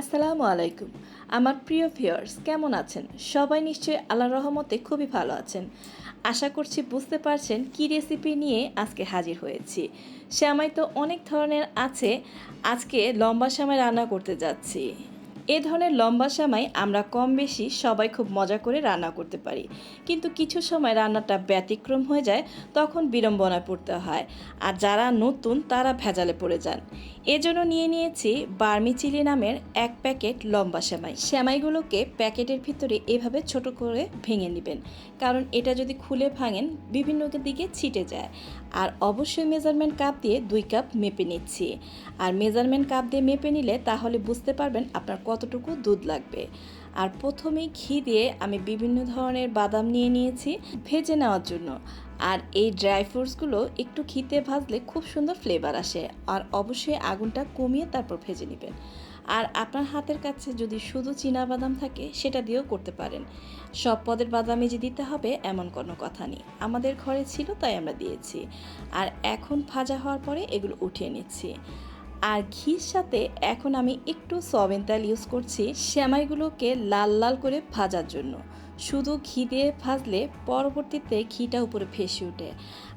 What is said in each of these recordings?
আসসালামু আলাইকুম। আমার প্রিয় ভিউয়ার্স, কেমন আছেন? সবাই নিশ্চয়ই আল্লাহ রহমতে খুবই ভালো আছেন। আশা করছি বুঝতে পারছেন কি রেসিপি নিয়ে আজকে হাজির হয়েছি। শ্যামাই তো অনেক ধরনের আছে। আজকে লম্বা শ্যামাই রান্না করতে যাচ্ছি। এ ধরনের লম্বা শ্যামাই আমরা কম বেশি সবাই খুব মজা করে রান্না করতে পারি। কিন্তু কিছু সময় রান্নাটা ব্যতিক্রম হয়ে যায়, তখন বিড়ম্বনায় পড়তে হয়। আর যারা নতুন, তারা ভেজালে পড়ে যান। এজন্য নিয়ে নিয়েছি বার্মি চিলি নামের এক প্যাকেট লম্বা শ্যামাই শ্যামাইগুলোকে প্যাকেটের ভিতরে এভাবে ছোট করে ভেঙে নেবেন। কারণ এটা যদি খুলে ভাঙেন, বিভিন্ন দিকে ছিটে যায়। আর অবশ্যই মেজারমেন্ট কাপ দিয়ে দুই কাপ মেপে নিচ্ছি। আর মেজারমেন্ট কাপ দিয়ে মেপে নিলে তাহলে বুঝতে পারবেন আপনার কতটুকু দুধ লাগবে। আর প্রথমেই ঘি দিয়ে আমি বিভিন্ন ধরনের বাদাম নিয়ে নিয়েছি ভেজে নেওয়ার জন্য। আর এই ড্রাই ফ্রুটসগুলো একটু ঘিতে ভাজলে খুব সুন্দর ফ্লেভার আসে। আর অবশ্যই আগুনটা কমিয়ে তারপর ভেজে নেবেন। আর আপনার হাতের কাছে যদি শুধু চীনা বাদাম থাকে, সেটা দিয়েও করতে পারেন। সব পদের বাদামে যে দিতে হবে, এমন কোনো কথা নেই। আমাদের ঘরে ছিল, তাই আমরা দিয়েছি। আর এখন ভাজা হওয়ার পরে এগুলো উঠিয়ে নিচ্ছি। আর ঘির সাথে এখন আমি একটু সয়াবিন তেল ইউজ করছি শ্যামাইগুলোকে লাল লাল করে ভাজার জন্য। শুধু ঘি দিয়ে ভাজলে পরবর্তীতে ঘিটা উপরে ভেসে ওঠে।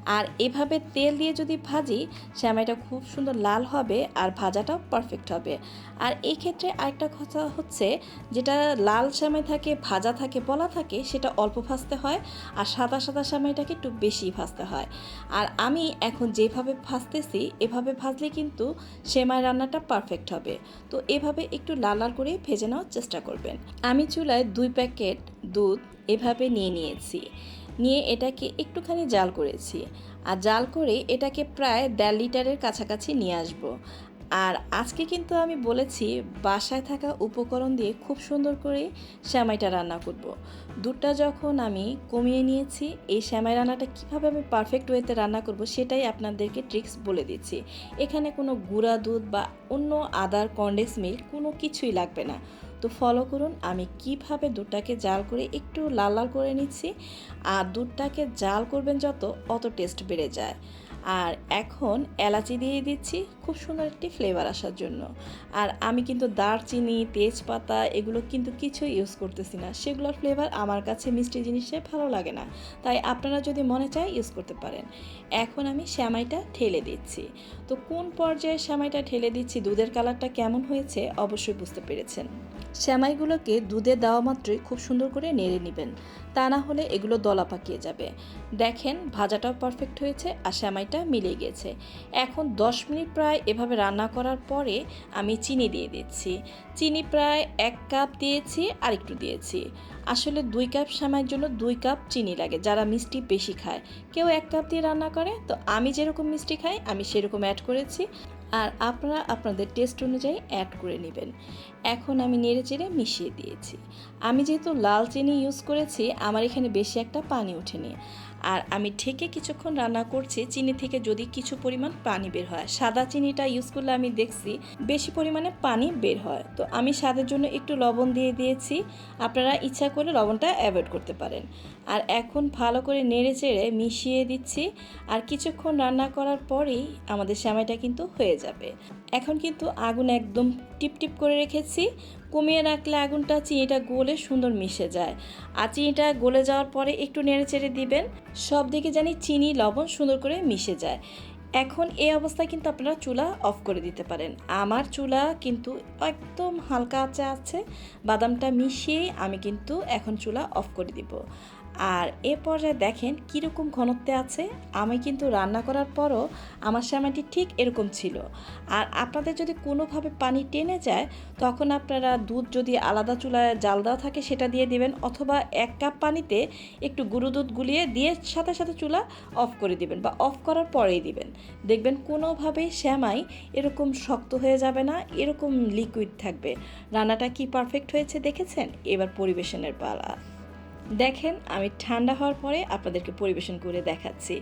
আর এভাবে তেল দিয়ে যদি ভাজি শ্যামাইটা খুব সুন্দর লাল হবে আর ভাজাটাও পারফেক্ট হবে। আর এই ক্ষেত্রে আরেকটা কথা হচ্ছে, যেটা লাল শ্যামাই থাকে, ভাজা থাকে, বলা থাকে, সেটা অল্প ভাজতে হয় আর সাদা সাদা শ্যামাইটাকে একটু বেশি ভাজতে হয়। আর আমি এখন যেভাবে ভাজতেছি, এভাবে ভাজলে কিন্তু সেমাই রান্নাটা পারফেক্ট হবে। তো এভাবে একটু লাল লাল করে ভেজে নেওয়ার চেষ্টা করবেন। আমি চুলায় দুই প্যাকেট দুধ এভাবে নিয়ে নিয়েছি। নিয়ে এটাকে একটুখানি জাল করেছি। আর জাল করে এটাকে প্রায় দেড় লিটারের কাছাকাছি নিয়ে আসব। আর আজকে কিন্তু আমি বলেছি, বাসায় থাকা উপকরণ দিয়ে খুব সুন্দর করে শ্যামাইটা রান্না করব। দুধটা যখন আমি কমিয়ে নিয়েছি, এই শ্যামাই রান্নাটা কীভাবে আমি পারফেক্ট ওয়েতে রান্না করব সেটাই আপনাদেরকে ট্রিক্স বলে দিচ্ছি। এখানে কোনো গুঁড়া দুধ বা অন্য আদার কন্ডেন্স মিল্ক কোনো কিছুই লাগবে না। তো ফলো করুন। আমি কীভাবে দুধটাকে জাল করে একটু লাল লাল করে নিচ্ছি, আর দুধটাকে জাল করবেন যত, অত টেস্ট বেড়ে যায়। আর এখন এলাচি দিয়ে দিচ্ছি, খুব সুন্দর একটি ফ্লেভার আসার জন্য। আর আমি কিন্তু দারচিনি, তেজপাতা এগুলো কিন্তু কিছু ইউজ করতেছি না। সেগুলোর ফ্লেভার আমার কাছে মিষ্টি জিনিসে ভালো লাগে না। তাই আপনারা যদি মনে চায় ইউজ করতে পারেন। এখন আমি শ্যামাইটা ঠেলে দিচ্ছি। তো কোন পর্যায়ে শ্যামাইটা ঠেলে দিচ্ছি, দুধের কালারটা কেমন হয়েছে অবশ্যই বুঝতে পেরেছেন। শ্যামাইগুলোকে দুধে দেওয়া মাত্রই খুব সুন্দর করে নেড়ে নেবেন। তা না হলে এগুলো দলা পাকিয়ে যাবে। দেখেন, ভাজাটাও পারফেক্ট হয়েছে আর শ্যামাইটা মিলে গেছে। এখন 10 মিনিট প্রায় এভাবে রান্না করার পরে আমি চিনি দিয়ে দিচ্ছি। চিনি প্রায় এক কাপ দিয়েছি আর একটু দিয়েছি। আসলে দুই কাপ শ্যামাইয়ের জন্য দুই কাপ চিনি লাগে, যারা মিষ্টি বেশি খায়। কেউ এক কাপ দিয়ে রান্না করে, তো আমি যেরকম মিষ্টি খাই, আমি সেরকম অ্যাড করেছি। আর আপনারা আপনাদের টেস্ট অনুযায়ী অ্যাড করে নেবেন। এখন আমি নেড়ে চেড়ে মিশিয়ে দিয়েছি। আমি যেহেতু লাল চিনি ইউজ করেছি, আমার এখানে বেশি একটা পানি ওঠেনি। আর আমি ঠেকে কিছুক্ষণ রান্না করছি, চিনি থেকে যদি কিছু পরিমাণ পানি বের হয়। সাদা চিনিটা ইউজ করলে আমি দেখছি বেশি পরিমাণে পানি বের হয়। তো আমি স্বাদের জন্য একটু লবণ দিয়ে দিয়েছি। আপনারা ইচ্ছা করে লবণটা অ্যাভয়েড করতে পারেন। আর এখন ভালো করে নেড়ে চেড়ে মিশিয়ে দিচ্ছি। আর কিছুক্ষণ রান্না করার পরেই আমাদের শ্যামাইটা কিন্তু হয়ে যাবে। এখন কিন্তু আগুন একদম টিপ টিপ করে রেখেছি। কমিয়ে রাখলে আগুনটা চিনিটা গলে সুন্দর মিশে যায়। আর চিনিটা গলে যাওয়ার পরে একটু নেড়ে চেড়ে দিবেন। সব দিকে জানি চিনি, লবণ সুন্দর করে মিশে যায়। এখন এই অবস্থায় কিন্তু আপনারা চুলা অফ করে দিতে পারেন। আমার চুলা কিন্তু একদম হালকা আঁচে আছে, বাদামটা মিশিয়েই আমি কিন্তু এখন চুলা অফ করে দিব। আর এ পর্যায়ে দেখেন কীরকম ঘনত্বে আছে। আমি কিন্তু রান্না করার পরও আমার শ্যামাটি ঠিক এরকম ছিল। আর আপনাদের যদি কোনোভাবে পানি টেনে যায়, তখন আপনারা দুধ যদি আলাদা চুলায় জাল দেওয়া থাকে সেটা দিয়ে দিবেন অথবা এক কাপ পানিতে একটু গুঁড়ো দুধ গুলিয়ে দিয়ে সাথে সাথে চুলা অফ করে দিবেন বা অফ করার পরেই দিবেন। দেখবেন কোনোভাবেই শ্যামাই এরকম শক্ত হয়ে যাবে না, এরকম লিকুইড থাকবে। রান্নাটা কি পারফেক্ট হয়েছে দেখেছেন? এবার পরিবেশনের পালা। দেখেন, আমি ঠান্ডা হওয়ার পরে আপনাদেরকে পরিবেশন করে দেখাচ্ছি।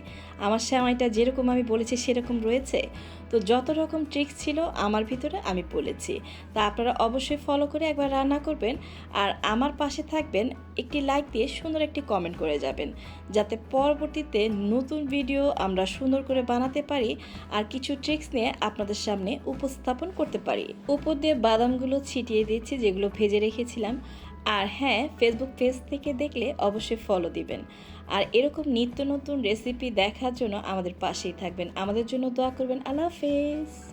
আমার সেমাইটা যেরকম আমি বলেছি সেরকম রয়েছে। তো যত রকম ট্রিক্স ছিল আমার ভিতরে আমি বলেছি। তা আপনারা অবশ্যই ফলো করে একবার রান্না করবেন। আর আমার পাশে থাকবেন একটি লাইক দিয়ে সুন্দর একটি কমেন্ট করে যাবেন। যাতে পরবর্তীতে নতুন ভিডিও আমরা সুন্দর করে বানাতে পারি আর কিছু ট্রিক্স নিয়ে আপনাদের সামনে উপস্থাপন করতে পারি। উপর দিয়ে বাদামগুলো ছিটিয়ে দিচ্ছি, যেগুলো ভেজে রেখেছিলাম। আর হ্যাঁ ফেসবুক পেজ থেকে দেখলে অবশ্যই ফলো দিবেন। আর এরকম নিত্য নতুন রেসিপি দেখার জন্য আমাদের পাশেই থাকবেন। আমাদের জন্য দোয়া করবেন। আল্লাহ হাফেজ।